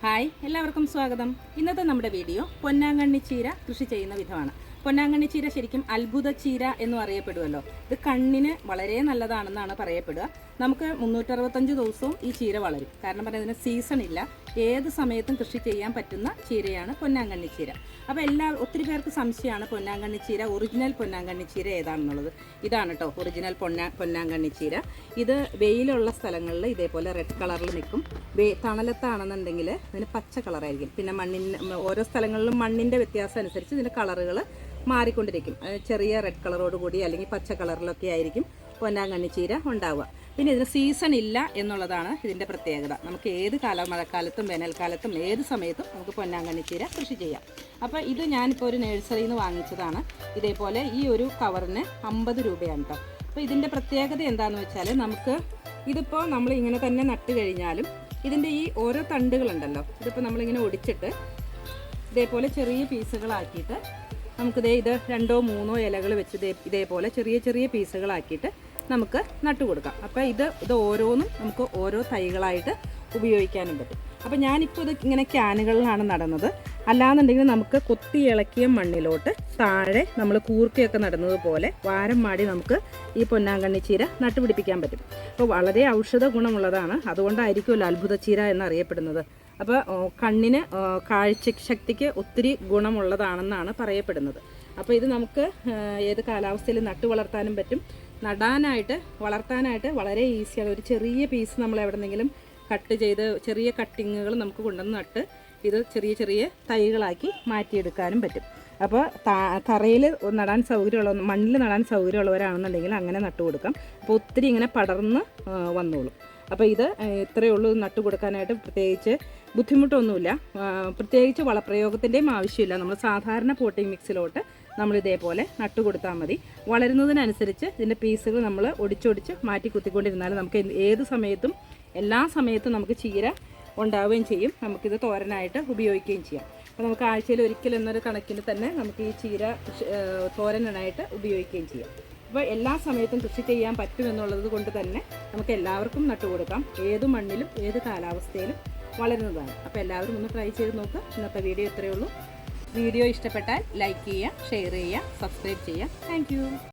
Hi എല്ലാവർക്കും സ്വാഗതം. ഇന്നത്തെ നമ്മുടെ വീഡിയോ പൊന്നാങ്കണ്ണി ചീര കൃഷി ചെയ്യുന്ന വിധമാണ്. പൊന്നാങ്കണ്ണി ചീര ശരിക്കും അത്ഭുത ചീര എന്നും അറിയപ്പെടുമല്ലോ. ഇത് കണ്ണിന് വളരെ നല്ലതാണെന്നാണ് പറയപ്പെടുക. നമുക്ക് മുന്നൂറ്ററുപത്തഞ്ച് ദിവസവും ഈ ചീര വളരും. കാരണം പറഞ്ഞാൽ ഇതിന് സീസൺ ഇല്ല. ഏത് സമയത്തും കൃഷി ചെയ്യാൻ പറ്റുന്ന ചീരയാണ് പൊന്നാങ്കണ്ണി ചീര. അപ്പോൾ എല്ലാ ഒത്തിരി പേർക്ക് സംശയമാണ് പൊന്നാങ്കണ്ണി ചീര ഒറിജിനൽ പൊന്നാങ്കണ്ണി ചീര ഏതാണെന്നുള്ളത്. ഇതാണ് കേട്ടോ ഒറിജിനൽ പൊന്നാ പൊന്നാങ്കണ്ണി ചീര. ഇത് വെയിലുള്ള സ്ഥലങ്ങളിൽ ഇതേപോലെ റെഡ് കളറിൽ നിൽക്കും. വേ തണലത്താണെന്നുണ്ടെങ്കിൽ ഇതിന് പച്ച കളറായിരിക്കും പിന്നെ മണ്ണിന്റെ ഓരോ സ്ഥലങ്ങളിലും മണ്ണിന്റെ വ്യത്യാസം അനുസരിച്ച് ഇതിന്റെ കളറുകൾ മാറിക്കൊണ്ടിരിക്കും. ചെറിയ റെഡ് കളറോട് കൂടി അല്ലെങ്കിൽ പച്ച കളറിലൊക്കെ ആയിരിക്കും പൊന്നാങ്കണ്ണി ചീര ഉണ്ടാവുക. പിന്നെ ഇതിന് സീസൺ ഇല്ല എന്നുള്ളതാണ് ഇതിന്റെ പ്രത്യേകത. നമുക്ക് ഏത് കാല മഴക്കാലത്തും വേനൽക്കാലത്തും ഏത് സമയത്തും നമുക്ക് പൊന്നാങ്കണ്ണി ചീര കൃഷി ചെയ്യാം. അപ്പോൾ ഇത് ഞാനിപ്പോൾ ഒരു നഴ്സറിയിൽ നിന്ന് വാങ്ങിച്ചതാണ്. ഇതേപോലെ ഈ ഒരു കവറിന് അമ്പത് രൂപയാണ് കേട്ടോ അപ്പോൾ ഇതിന്റെ പ്രത്യേകത എന്താണെന്ന് വെച്ചാൽ നമുക്ക് ഇതിപ്പോൾ നമ്മൾ ഇങ്ങനെ തന്നെ നട്ട് കഴിഞ്ഞാലും ഇതിന്റെ ഈ ഓരോ തണ്ടുകളുണ്ടല്ലോ. ഇതിപ്പോൾ നമ്മളിങ്ങനെ ഒടിച്ചിട്ട് ഇതേപോലെ ചെറിയ പീസുകളാക്കിയിട്ട് നമുക്കിതേ ഇത് രണ്ടോ മൂന്നോ ഇലകൾ വെച്ച് ഇതേ ഇതേപോലെ ചെറിയ ചെറിയ പീസുകളാക്കിയിട്ട് നമുക്ക് നട്ടു കൊടുക്കാം. അപ്പോൾ ഇത് ഇത് ഓരോന്നും നമുക്ക് ഓരോ തൈകളായിട്ട് ഉപയോഗിക്കാനും പറ്റും. അപ്പോൾ ഞാനിപ്പോൾ ഇത് ഇങ്ങനെ ക്യാനുകളിലാണ് നടന്നത്. അല്ലാന്നുണ്ടെങ്കിൽ നമുക്ക് കൊത്തി ഇളക്കിയ മണ്ണിലോട്ട് താഴെ നമ്മൾ കൂർക്കയൊക്കെ നടുന്നത് പോലെ വാരം മാടി നമുക്ക് ഈ പൊന്നാങ്കണ്ണി ചീര നട്ടുപിടിപ്പിക്കാൻ പറ്റും. അപ്പോൾ വളരെ ഔഷധ ഗുണമുള്ളതാണ്. അതുകൊണ്ടായിരിക്കുമല്ലോ അത്ഭുത ചീര എന്നറിയപ്പെടുന്നത്. അപ്പോൾ കണ്ണിന് കാഴ്ച ശക്തിക്ക് ഒത്തിരി ഗുണമുള്ളതാണെന്നാണ് പറയപ്പെടുന്നത്. അപ്പോൾ ഇത് നമുക്ക് ഏത് കാലാവസ്ഥയിൽ നട്ടു വളർത്താനും പറ്റും. നടാനായിട്ട് വളർത്താനായിട്ട് വളരെ ഈസിയാണ്. ഒരു ചെറിയ പീസ് നമ്മൾ എവിടെന്നെങ്കിലും കട്ട് ചെയ്ത് ചെറിയ കട്ടിങ്ങുകൾ നമുക്ക് കൊണ്ടുവന്ന് നട്ട് ഇത് ചെറിയ ചെറിയ തൈകളാക്കി മാറ്റിയെടുക്കാനും പറ്റും. അപ്പോൾ തറയിൽ നടാൻ സൗകര്യമുള്ള മണ്ണിൽ നടാൻ സൗകര്യമുള്ളവരാണെന്നുണ്ടെങ്കിൽ അങ്ങനെ നട്ടു കൊടുക്കാം അപ്പോൾ ഒത്തിരി ഇങ്ങനെ പടർന്ന് വന്നോളും. അപ്പോൾ ഇത് ഇത്രയേ ഉള്ളൂ നട്ടു കൊടുക്കാനായിട്ട് പ്രത്യേകിച്ച് ബുദ്ധിമുട്ടൊന്നുമില്ല. പ്രത്യേകിച്ച് വളപ്രയോഗത്തിന്റെയും ആവശ്യമില്ല. നമ്മൾ സാധാരണ പോട്ടിംഗ് മിക്സിലോട്ട് നമ്മൾ ഇതേപോലെ നട്ടു കൊടുത്താൽ മതി. വളരുന്നതിനനുസരിച്ച് ഇതിന്റെ പീസുകൾ നമ്മൾ ഒടിച്ചൊടിച്ച് മാറ്റി കുത്തിക്കൊണ്ടിരുന്നാൽ നമുക്ക് ഏത് സമയത്തും എല്ലാ സമയത്തും നമുക്ക് ചീര ഉണ്ടാവുകയും ചെയ്യും. നമുക്കിത് തോരനായിട്ട് ഉപയോഗിക്കുകയും ചെയ്യാം. അപ്പോൾ നമുക്ക് ആഴ്ചയിൽ ഒരിക്കൽ എന്നൊരു കണക്കിന് തന്നെ നമുക്ക് ഈ ചീര തോരനായിട്ട് ഉപയോഗിക്കുകയും ചെയ്യാം. അപ്പോൾ എല്ലാ സമയത്തും കൃഷി ചെയ്യാൻ പറ്റുമെന്നുള്ളത് കൊണ്ട് തന്നെ നമുക്ക് എല്ലാവർക്കും നട്ടുകൊടുക്കാം ഏത് മണ്ണിലും ഏത് കാലാവസ്ഥയിലും വളരുന്നതാണ്. അപ്പോൾ എല്ലാവരും ഒന്ന് ട്രൈ ചെയ്ത് നോക്കുക ഇന്നത്തെ വീഡിയോ ഇത്രയേ ഉള്ളൂ. വീഡിയോ ഇഷ്ടപ്പെട്ടാൽ ലൈക്ക് ചെയ്യുക ഷെയർ ചെയ്യുക സബ്സ്ക്രൈബ് ചെയ്യുക. താങ്ക്